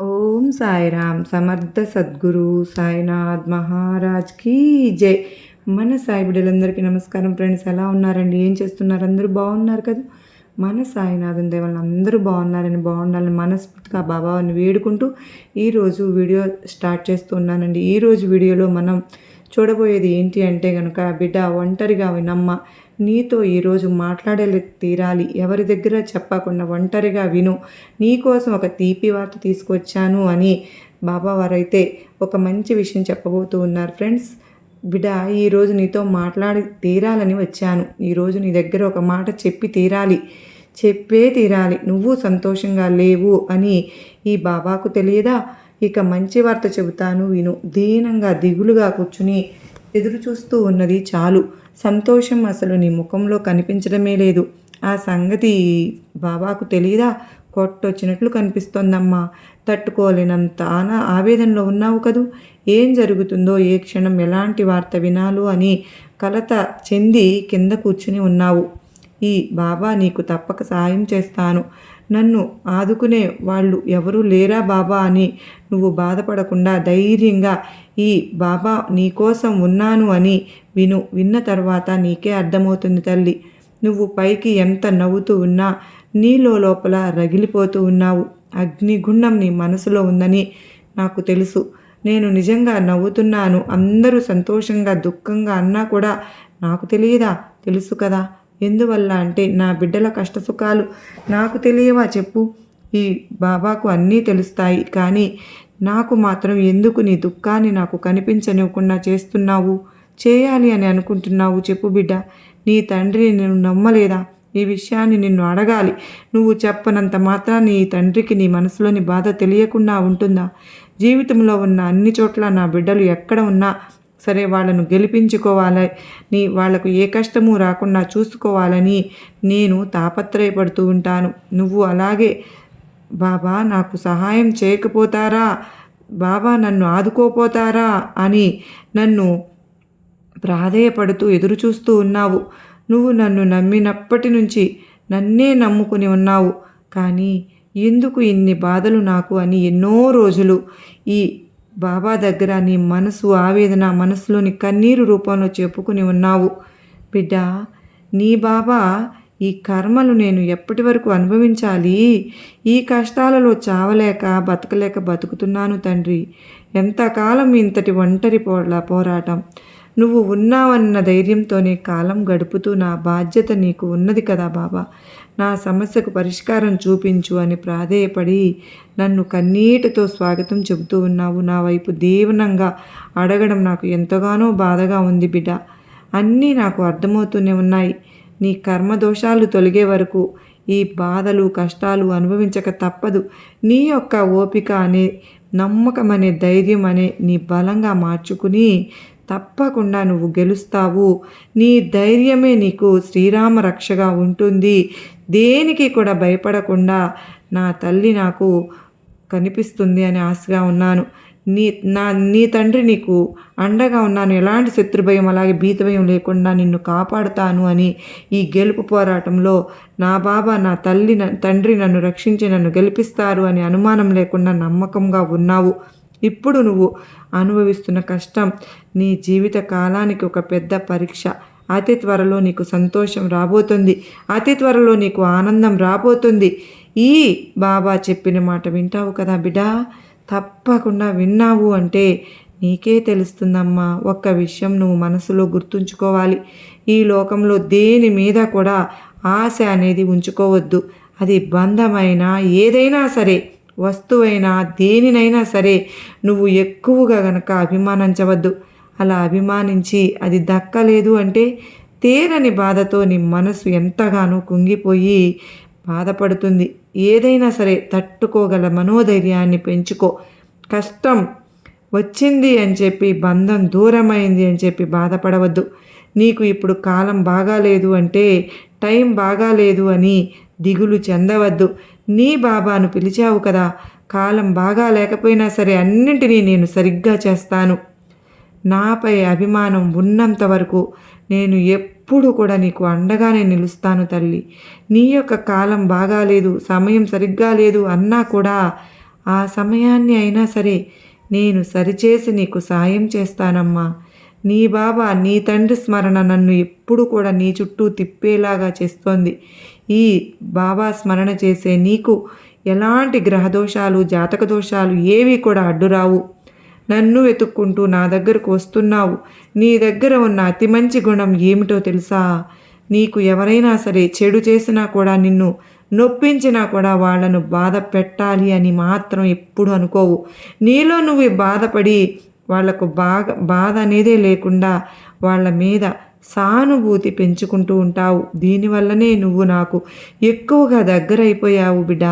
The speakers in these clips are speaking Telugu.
ఓం సాయిరామ్ సమర్థ సద్గురు సాయినాథ్ మహారాజ్ కీ జై. మన సాయి బిడ్డలందరికీ నమస్కారం ఫ్రెండ్స్ ఎలా ఉన్నారండి? ఏం చేస్తున్నారు? అందరూ బాగున్నారు కదా? మన సాయినాథన్ దేవాలను అందరూ బాగున్నారని బాగుండాలని మనస్ఫూర్తిగా బాబాని వేడుకుంటూ ఈరోజు వీడియో స్టార్ట్ చేస్తున్నానండి ఈరోజు వీడియోలో మనం చూడబోయేది ఏంటి అంటే కనుక బిడ్డ ఒంటరిగా వినమ్మ నీతో ఈరోజు మాట్లాడేలా తీరాలి. ఎవరి దగ్గర చెప్పకుండా ఒంటరిగా విను. నీకోసం ఒక తీపి వార్త తీసుకొచ్చాను అని బాబా వారైతే ఒక మంచి విషయం చెప్పబోతూ ఉన్నారు. ఫ్రెండ్స్ బిడ ఈరోజు నీతో మాట్లాడి తీరాలని వచ్చాను. ఈరోజు నీ దగ్గర ఒక మాట చెప్పి తీరాలి. చెప్పే తీరాలి. నువ్వు సంతోషంగా లేవు అని ఈ బాబాకు తెలియదా? ఇక మంచి వార్త చెబుతాను విను. దీనంగా దిగులుగా కూర్చుని ఎదురు చూస్తూ ఉన్నది చాలు. సంతోషం అసలు నీ ముఖంలో కనిపించడమే లేదు. ఆ సంగతి బాబాకు తెలియదా కొట్టొచ్చినట్లు కనిపిస్తోందమ్మా. తట్టుకోలేనంత ఆనా ఆవేదనలో ఉన్నావు కదూ? ఏం జరుగుతుందో ఏ క్షణం ఎలాంటి వార్త వినాలో అని కలత చెంది కింద కూర్చుని ఉన్నావు. ఈ బాబా నీకు తప్పక సాయం చేస్తాను. నన్ను ఆదుకునే వాళ్ళు ఎవరూ లేరా బాబా అని నువ్వు బాధపడకుండా ధైర్యంగా ఈ బాబా నీకోసం ఉన్నాను అని విను. విన్న తర్వాత నీకే అర్థమవుతుంది తల్లి. నువ్వు పైకి ఎంత నవ్వుతూ ఉన్నా నీలో లోపల రగిలిపోతూ ఉన్నావు. అగ్నిగుండం నీ మనసులో ఉందని నాకు తెలుసు. నేను నిజంగా నవ్వుతున్నాను. అందరూ సంతోషంగా దుఃఖంగా అన్నా కూడా నాకు తెలియదా? తెలుసు కదా. ఎందువల్ల అంటే నా బిడ్డల కష్టసుఖాలు నాకు తెలియవా చెప్పు? ఈ బాబాకు అన్నీ తెలుస్తాయి కానీ నాకు మాత్రం ఎందుకు నీ దుఃఖాన్ని నాకు కనిపించనివ్వకుండా చేస్తున్నావు? చేయాలి అని అనుకుంటున్నావు చెప్పు బిడ్డ. నీ తండ్రి నేను నమ్మలేదా? ఈ విషయాన్ని నిన్ను అడగాలి. నువ్వు చెప్పనంత మాత్రం నీ తండ్రికి నీ మనసులోని బాధ తెలియకుండా ఉంటుందా? జీవితంలో ఉన్న అన్ని చోట్ల నా బిడ్డలు ఎక్కడ ఉన్నా సరే వాళ్ళను గెలిపించుకోవాలి నీ వాళ్ళకు ఏ కష్టము రాకుండా చూసుకోవాలని నేను తాపత్రయపడుతూ ఉంటాను. నువ్వు అలాగే బాబా నాకు సహాయం చేయకపోతారా? బాబా నన్ను ఆదుకోపోతారా? అని నన్ను ప్రాధేయపడుతూ ఎదురుచూస్తూ ఉన్నావు. నువ్వు నన్ను నమ్మినప్పటి నుంచి నన్నే నమ్ముకుని ఉన్నావు. కానీ ఎందుకు ఇన్ని బాధలు నాకు అని ఎన్నో రోజులు ఈ బాబా దగ్గర నీ మనసు ఆవేదన మనసులోని కన్నీరు రూపంలో చెప్పుకుని ఉన్నావు. బిడ్డ నీ బాబా ఈ కర్మలు నేను ఎప్పటి వరకు అనుభవించాలి? ఈ కష్టాలలో చావలేక బతకలేక బతుకుతున్నాను తండ్రి. ఎంతకాలం ఇంతటి ఒంటరి పోలా పోరాటం? నువ్వు ఉన్నావన్న ధైర్యంతోనే కాలం గడుపుతూ నా బాధ్యత నీకు ఉన్నది కదా బాబా. నా సమస్యకు పరిష్కారం చూపించు అని ప్రాధేయపడి నన్ను కన్నీటితో స్వాగతం చెబుతూ ఉన్నావు. నా వైపు దీవనంగా అడగడం నాకు ఎంతగానో బాధగా ఉంది బిడ్డ. అన్నీ నాకు అర్థమవుతూనే ఉన్నాయి. నీ కర్మదోషాలు తొలగే వరకు ఈ బాధలు కష్టాలు అనుభవించక తప్పదు. నీ యొక్క ఓపిక అనే నమ్మకం అనే ధైర్యం అనే నీ బలంగా మార్చుకుని తప్పకుండా నువ్వు గెలుస్తావు. నీ ధైర్యమే నీకు శ్రీరామ రక్షగా ఉంటుంది. దేనికి కూడా భయపడకుండా నా తల్లి నాకు కనిపిస్తుంది అని ఆశగా ఉన్నాను. నీ నా నీ తండ్రి నీకు అండగా ఉన్నాను. ఎలాంటి శత్రుభయం అలాగే భీతభయం లేకుండా నిన్ను కాపాడుతాను అని ఈ గెలుపు పోరాటంలో నా బాబా నా తల్లి తండ్రి నన్ను రక్షించి నన్ను గెలిపిస్తారు అని అనుమానం లేకుండా నమ్మకంగా ఉన్నావు. ఇప్పుడు నువ్వు అనుభవిస్తున్న కష్టం నీ జీవిత కాలానికి ఒక పెద్ద పరీక్ష. అతి త్వరలో నీకు సంతోషం రాబోతుంది. అతి త్వరలో నీకు ఆనందం రాబోతుంది. ఈ బాబా చెప్పిన మాట వింటావు కదా బిడ్డా? తప్పకుండా విన్నావు అంటే నీకే తెలుస్తుందమ్మా. ఒక్క విషయం నువ్వు మనసులో గుర్తుంచుకోవాలి. ఈ లోకంలో దేని మీద కూడా ఆశ అనేది ఉంచుకోవద్దు. అది బంధమైనా ఏదైనా సరే. వస్తువైనా దేనినైనా సరే నువ్వు ఎక్కువగా గనక అభిమానించవద్దు. అలా అభిమానించి అది దక్కలేదు అంటే తేరని బాధతో నీ మనసు ఎంతగానో కుంగిపోయి బాధపడుతుంది. ఏదైనా సరే తట్టుకోగల మనోధైర్యాన్ని పెంచుకో. కష్టం వచ్చింది అని చెప్పి బంధం దూరమైంది అని చెప్పి బాధపడవద్దు. నీకు ఇప్పుడు కాలం బాగాలేదు అంటే టైం బాగాలేదు అని దిగులు చెందవద్దు. నీ బాబాను పిలిచావు కదా. కాలం బాగా లేకపోయినా సరే అన్నింటినీ నేను సరిగ్గా చేస్తాను. నాపై అభిమానం ఉన్నంత వరకు నేను ఎప్పుడు కూడా నీకు అండగానే నిలుస్తాను తల్లి. నీ యొక్క కాలం బాగాలేదు సమయం సరిగ్గా లేదు అన్నా కూడా ఆ సమయాన్ని అయినా సరే నేను సరిచేసి నీకు సాయం చేస్తానమ్మా. నీ బాబా నీ తండ్రి స్మరణ నన్ను ఎప్పుడు కూడా నీ చుట్టూ తిప్పేలాగా చేస్తోంది. ఈ బాబా స్మరణ చేసే నీకు ఎలాంటి గ్రహదోషాలు జాతక దోషాలు ఏవి కూడా అడ్డురావు. నన్ను వెతుక్కుంటూ నా దగ్గరకు వస్తున్నావు. నీ దగ్గర ఉన్న అతి మంచి గుణం ఏమిటో తెలుసా? నీకు ఎవరైనా సరే చెడు చేసినా కూడా నిన్ను నొప్పించినా కూడా వాళ్ళను బాధ పెట్టాలి అని మాత్రం ఎప్పుడు అనుకోవు. నీలో నువ్వు బాధపడి వాళ్ళకు బాగా బాధ అనేదే లేకుండా వాళ్ళ మీద సానుభూతి పెంచుకుంటూ ఉంటావు. దీనివల్లనే నువ్వు నాకు ఎక్కువగా దగ్గరైపోయావు బిడ్డ.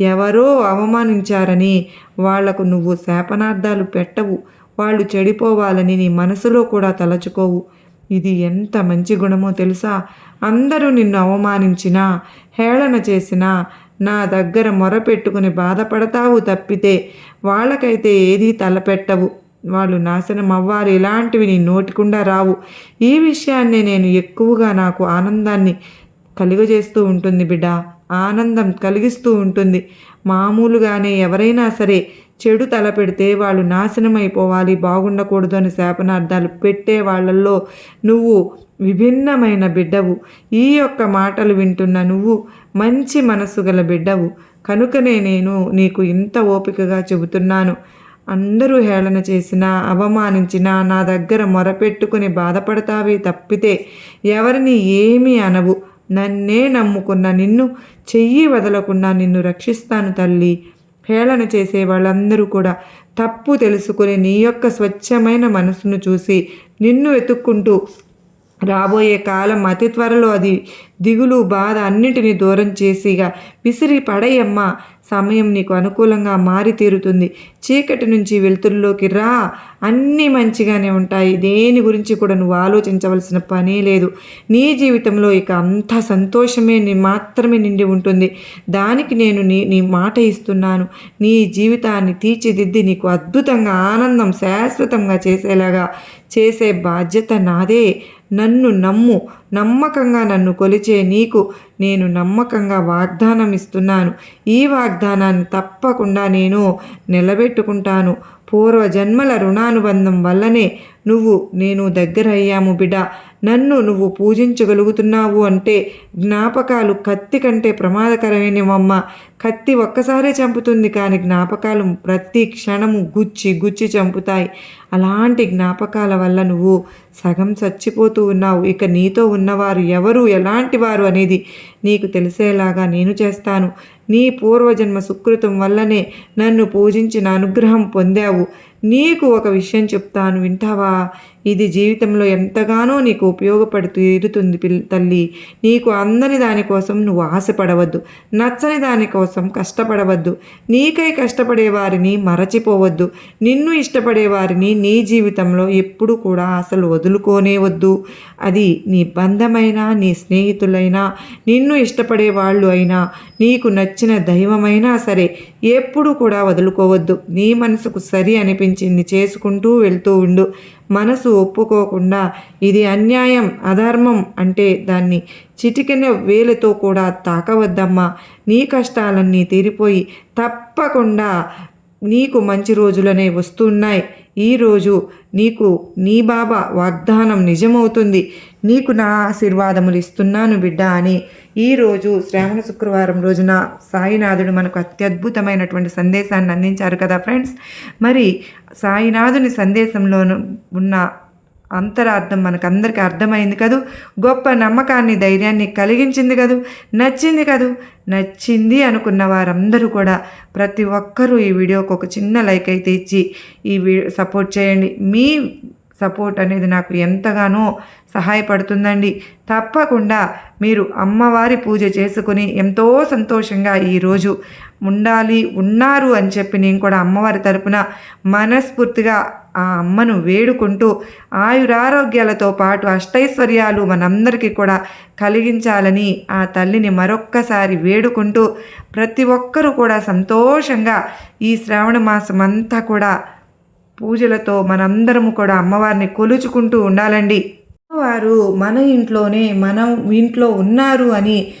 ఎవరో అవమానించారని వాళ్ళకు నువ్వు శాపనార్థాలు పెట్టవు. వాళ్ళు చెడిపోవాలని నీ మనసులో కూడా తలచుకోవు. ఇది ఎంత మంచి గుణమో తెలుసా? అందరూ నిన్ను అవమానించినా హేళన చేసినా నా దగ్గర మొరపెట్టుకుని బాధపడతావు తప్పితే వాళ్ళకైతే ఏదీ తలపెట్టవు. వాళ్ళు నాశనం అవ్వాలి ఇలాంటివి నీ నోటికుండా రావు. ఈ విషయాన్ని నేను ఎక్కువగా నాకు ఆనందాన్ని కలుగజేస్తూ ఉంటుంది బిడ్డ. ఆనందం కలిగిస్తూ ఉంటుంది. మామూలుగానే ఎవరైనా సరే చెడు తలపెడితే వాళ్ళు నాశనం అయిపోవాలి బాగుండకూడదు అని శాపనార్థాలు పెట్టే వాళ్ళల్లో నువ్వు విభిన్నమైన బిడ్డవు. ఈ యొక్క మాటలు వింటున్న నువ్వు మంచి మనసు గల బిడ్డవు. కనుకనే నేను నీకు ఇంత ఓపికగా చెబుతున్నాను. అందరూ హేళన చేసినా అవమానించినా నా దగ్గర మొరపెట్టుకుని బాధపడతావే తప్పితే ఎవరిని ఏమీ అనవు. నన్నే నమ్ముకున్న నిన్ను చెయ్యి వదలకుండా నిన్ను రక్షిస్తాను తల్లి. హేళన చేసే వాళ్ళందరూ కూడా తప్పు తెలుసుకుని నీ యొక్క స్వచ్ఛమైన మనసును చూసి నిన్ను వెతుక్కుంటూ రాబోయే కాలం అతి త్వరలో అది దిగులు బాధ అన్నింటినీ దూరం చేసిగా. విసిరి పడయమ్మ సమయం నీకు అనుకూలంగా మారి తీరుతుంది. చీకటి నుంచి వెలుతురులోకి రా అన్నీ మంచిగానే ఉంటాయి. దేని గురించి కూడా నువ్వు ఆలోచించవలసిన పనే లేదు. నీ జీవితంలో ఇక అంత సంతోషమే నీ మాత్రమే నిండి ఉంటుంది. దానికి నేను నీ నీ మాట ఇస్తున్నాను. నీ జీవితాన్ని తీర్చిదిద్ది నీకు అద్భుతంగా ఆనందం శాశ్వతంగా చేసేలాగా చేసే బాధ్యత నాదే. నన్ను నమ్ము నమ్మకంగా నన్ను కొలిచే నీకు నేను నమ్మకంగా వాగ్దానం ఇస్తున్నాను. ఈ వాగ్దానాన్ని తప్పకుండా నేను నిలబెట్టుకుంటాను. పూర్వజన్మల రుణానుబంధం వల్లనే నువ్వు నేను దగ్గర అయ్యాము బిడ. నన్ను నువ్వు పూజించగలుగుతున్నావు అంటే జ్ఞాపకాలు కత్తి కంటే ప్రమాదకరమైనవమ్మ కత్తి ఒక్కసారే చంపుతుంది కానీ జ్ఞాపకాలు ప్రతి క్షణము గుచ్చి గుచ్చి చంపుతాయి. అలాంటి జ్ఞాపకాల వల్ల నువ్వు సగం చచ్చిపోతూ ఉన్నావు. ఇక నీతో ఉన్నవారు ఎవరు? ఎలాంటి వారు అనేది నీకు తెలిసేలాగా నేను చేస్తాను. నీ పూర్వజన్మ సుకృతం వల్లనే నన్ను పూజించిన అనుగ్రహం పొందావు. నీకు ఒక విషయం చెప్తాను వింటావా? ఇది జీవితంలో ఎంతగానో నీకు ఉపయోగపడి తీరుతుంది పిల్ తల్లి. నీకు అందని దానికోసం నువ్వు ఆశపడవద్దు. నచ్చని దానికోసం కష్టపడవద్దు. నీకై కష్టపడే వారిని మరచిపోవద్దు. నిన్ను ఇష్టపడే వారిని నీ జీవితంలో ఎప్పుడు కూడా అసలు వదులుకోనే వద్దు. అది నీ బంధమైనా నీ స్నేహితులైనా నిన్ను ఇష్టపడే వాళ్ళు అయినా నీకు నచ్చిన దైవమైనా సరే ఎప్పుడూ కూడా వదులుకోవద్దు. నీ మనసుకు సరి అనిపించింది చేసుకుంటూ వెళ్తూ ఉండు. మనసు ఒప్పుకోకుండా ఇది అన్యాయం అధర్మం అంటే దాన్ని చిటికెన వేలతో కూడా తాకవద్దమ్మా. నీ కష్టాలన్నీ తీరిపోయి తప్పకుండా నీకు మంచి రోజులనే వస్తున్నాయి. ఈరోజు నీకు నీ బాబా వాగ్దానం నిజమవుతుంది. నీకు నా ఆశీర్వాదములు ఇస్తున్నాను బిడ్డ అని ఈరోజు శ్రావణ శుక్రవారం రోజున సాయినాథుడు మనకు అత్యద్భుతమైనటువంటి సందేశాన్ని అందించారు కదా ఫ్రెండ్స్. మరి సాయినాథుని సందేశంలోను ఉన్న అంతరార్థం మనకందరికీ అర్థమైంది కదూ? గొప్ప నమ్మకాన్ని ధైర్యాన్ని కలిగించింది కదూ? నచ్చింది కదూ? నచ్చింది అనుకున్న వారందరూ కూడా ప్రతి ఒక్కరూ ఈ వీడియోకి ఒక చిన్న లైక్ అయితే ఇచ్చి ఈ వీడియో సపోర్ట్ చేయండి. మీ సపోర్ట్ అనేది నాకు ఎంతగానో సహాయపడుతుందండి. తప్పకుండా మీరు అమ్మవారి పూజ చేసుకుని ఎంతో సంతోషంగా ఈరోజు ఉండాలి ఉన్నారు అని చెప్పి నేను కూడా అమ్మవారి తరపున మనస్ఫూర్తిగా ఆ అమ్మను వేడుకుంటూ ఆయురారోగ్యాలతో పాటు అష్టైశ్వర్యాలు మనందరికీ కూడా కలిగించాలని ఆ తల్లిని మరొక్కసారి వేడుకుంటూ ప్రతి ఒక్కరూ కూడా సంతోషంగా ఈ శ్రావణ మాసం అంతా కూడా పూజలతో మనందరము కూడా అమ్మవారిని కొలుచుకుంటూ ఉండాలండి. వారు మన ఇంట్లోనే మనం ఇంట్లో ఉన్నారు అని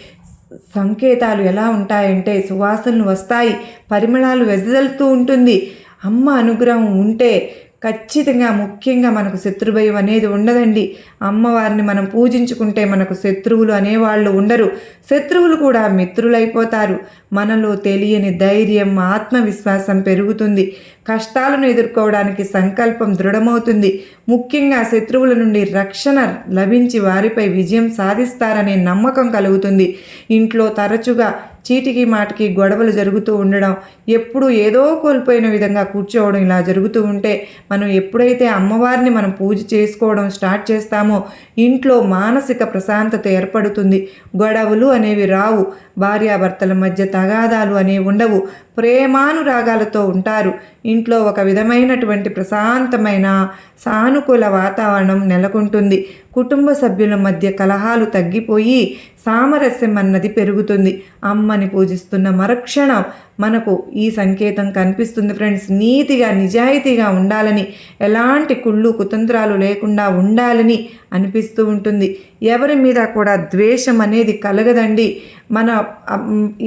సంకేతాలు ఎలా ఉంటాయంటే సువాసనలు వస్తాయి పరిమళాలు వెదజల్లుతూ ఉంటుంది. అమ్మ అనుగ్రహం ఉంటే ఖచ్చితంగా ముఖ్యంగా మనకు శత్రుభయం అనేది ఉండదండి. అమ్మవారిని మనం పూజించుకుంటే మనకు శత్రువులు అనేవాళ్ళు ఉండరు. శత్రువులు కూడా మిత్రులైపోతారు. మనలో తెలియని ధైర్యం ఆత్మవిశ్వాసం పెరుగుతుంది. కష్టాలను ఎదుర్కోవడానికి సంకల్పం దృఢమవుతుంది. ముఖ్యంగా శత్రువుల నుండి రక్షణ లభించి వారిపై విజయం సాధిస్తారనే నమ్మకం కలుగుతుంది. ఇంట్లో తరచుగా చీటికి మాటికి గొడవలు జరుగుతూ ఉండడం ఎప్పుడు ఏదో కోల్పోయిన విధంగా కూర్చోవడం ఇలా జరుగుతూ ఉంటే మనం ఎప్పుడైతే అమ్మవారిని మనం పూజ చేసుకోవడం స్టార్ట్ చేస్తామో ఇంట్లో మానసిక ప్రశాంతత ఏర్పడుతుంది. గొడవలు అనేవి రావు. భార్యాభర్తల మధ్య తగాదాలు అనేవి ఉండవు. ప్రేమానురాగాలతో ఉంటారు. ఇంట్లో ఒక విధమైనటువంటి ప్రశాంతమైన సానుకూల వాతావరణం నెలకొంటుంది. కుటుంబ సభ్యుల మధ్య కలహాలు తగ్గిపోయి సామరస్యం అన్నది పెరుగుతుంది. అమ్మని పూజిస్తున్న మరుక్షణం మనకు ఈ సంకేతం కనిపిస్తుంది ఫ్రెండ్స్. నీతిగా నిజాయితీగా ఉండాలని ఎలాంటి కుళ్ళు కుతంత్రాలు లేకుండా ఉండాలని అనిపిస్తూ ఉంటుంది. ఎవరి మీద కూడా ద్వేషం అనేది కలగదండి. మన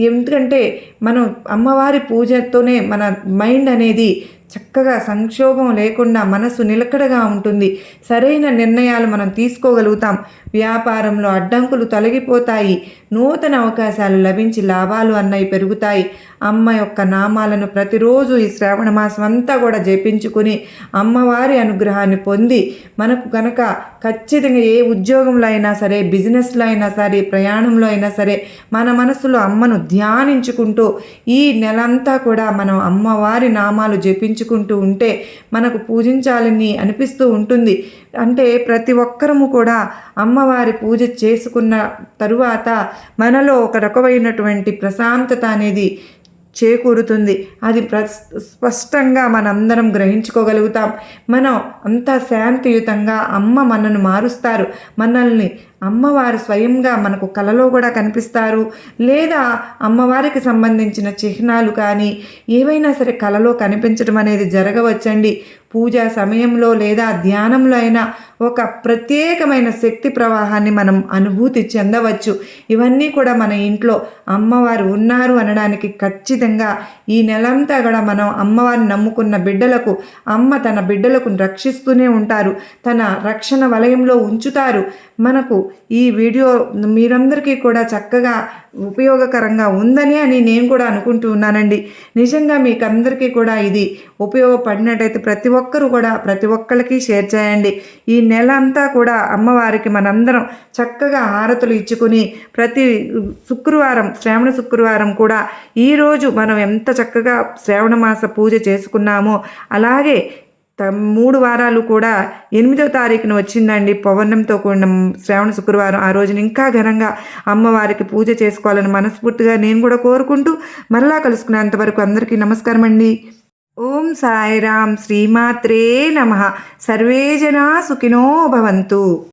ఎందుకంటే మనం అమ్మవారి పూజతోనే మన మైండ్ అనేది చక్కగా సంక్షోభం లేకుండా మనసు నిలకడగా ఉంటుంది. సరైన నిర్ణయాలు మనం తీసుకోగలుగుతాం. వ్యాపారంలో అడ్డంకులు తొలగిపోతాయి. నూతన అవకాశాలు లభించి లాభాలు అన్నవి పెరుగుతాయి. అమ్మ యొక్క నామాలను ప్రతిరోజు ఈ శ్రావణ మాసం అంతా కూడా జపించుకుని అమ్మవారి అనుగ్రహాన్ని పొంది మనకు కనుక ఖచ్చితంగా ఏ ఉద్యోగంలో అయినా సరే బిజినెస్లో అయినా సరే ప్రయాణంలో అయినా సరే మన మనసులో అమ్మను ధ్యానించుకుంటూ ఈ నెలంతా కూడా మనం అమ్మవారి నామాలు పూజించుకుంటూ ఉంటే మనకు పూజించాలని అనిపిస్తూ ఉంటుంది. అంటే ప్రతి ఒక్కరము కూడా అమ్మవారి పూజ చేసుకున్న తరువాత మనలో ఒక రకమైనటువంటి ప్రశాంతత అనేది చేకూరుతుంది. అది ప్ర స్పష్టంగా మనందరం గ్రహించుకోగలుగుతాం. మనం అంతా శాంతియుతంగా అమ్మ మనను మారుస్తారు. మనల్ని అమ్మవారు స్వయంగా మనకు కలలో కూడా కనిపిస్తారు. లేదా అమ్మవారికి సంబంధించిన చిహ్నాలు కానీ ఏవైనా సరే కలలో కనిపించడం అనేది జరగవచ్చండి. పూజా సమయంలో లేదా ధ్యానంలో అయినా ఒక ప్రత్యేకమైన శక్తి ప్రవాహాన్ని మనం అనుభూతి చెందవచ్చు. ఇవన్నీ కూడా మన ఇంట్లో అమ్మవారు ఉన్నారు అనడానికి ఖచ్చితంగా ఈ నెలంతా కూడా మనం అమ్మవారిని నమ్ముకున్న బిడ్డలకు అమ్మ తన బిడ్డలకు రక్షిస్తూనే ఉంటారు. తన రక్షణ వలయంలో ఉంచుతారు. మనకు ఈ వీడియో మీరందరికీ కూడా చక్కగా ఉపయోగకరంగా ఉందని అని నేను కూడా అనుకుంటూ ఉన్నానండి. నిజంగా మీకు అందరికీ కూడా ఇది ఉపయోగపడినట్టయితే ప్రతి ఒక్కరూ కూడా ప్రతి ఒక్కరికి షేర్ చేయండి. ఈ నెల అంతా కూడా అమ్మవారికి మనందరం చక్కగా హారతులు ఇచ్చుకుని ప్రతి శుక్రవారం శ్రావణ శుక్రవారం కూడా ఈరోజు మనం ఎంత చక్కగా శ్రావణ మాస పూజ చేసుకున్నామో అలాగే మూడు వారాలు కూడా ఎనిమిదో తారీఖున వచ్చిందండి పౌర్ణంతో కూడిన శ్రావణ శుక్రవారం. ఆ రోజున ఇంకా ఘనంగా అమ్మవారికి పూజ చేసుకోవాలని మనస్ఫూర్తిగా నేను కూడా కోరుకుంటూ మరలా కలుసుకునేంతవరకు అందరికీ నమస్కారం అండి. ఓం సాయిరాం శ్రీమాత్రే నమ. సర్వే జనా సుఖినో భవంతు.